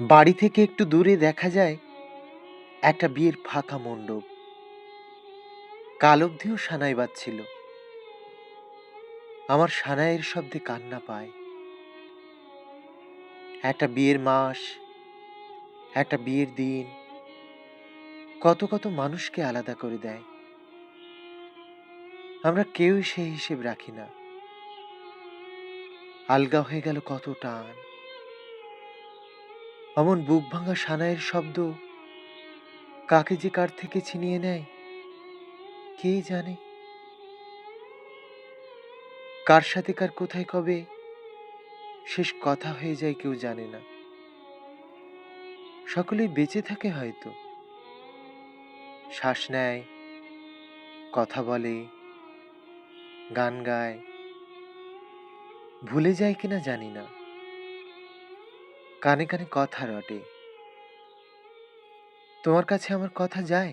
বাড়ি থেকে একটু দূরে দেখা যায় একটা বিয়ের ফাঁকা মণ্ডপ। কাল অবধিও সানাই বাজছিল। আমার সানাইয়ের শব্দে কান্না পায়। একটা বিয়ের মাস, একটা বিয়ের দিন, কত কত মানুষকে আলাদা করে দেয়। আমরা কেউই সেই হিসেব রাখি না। আলগা হয়ে গেল কত টান। অমন বুক ভাঙা সানাইয়ের শব্দ কাকে যে কার থেকে ছিনিয়ে নেয়, কে জানে? কার সাথে কার কোথায় কবে শেষ কথা হয়ে যায় কেউ জানে না। সকলেই বেঁচে থাকে হয়তো। শ্বাস নেয়, কথা বলে, গান গায়। ভুলে যায় কিনা জানি না। কানে কানে কথা রটে। তোমার কাছে আমার কথা যায়?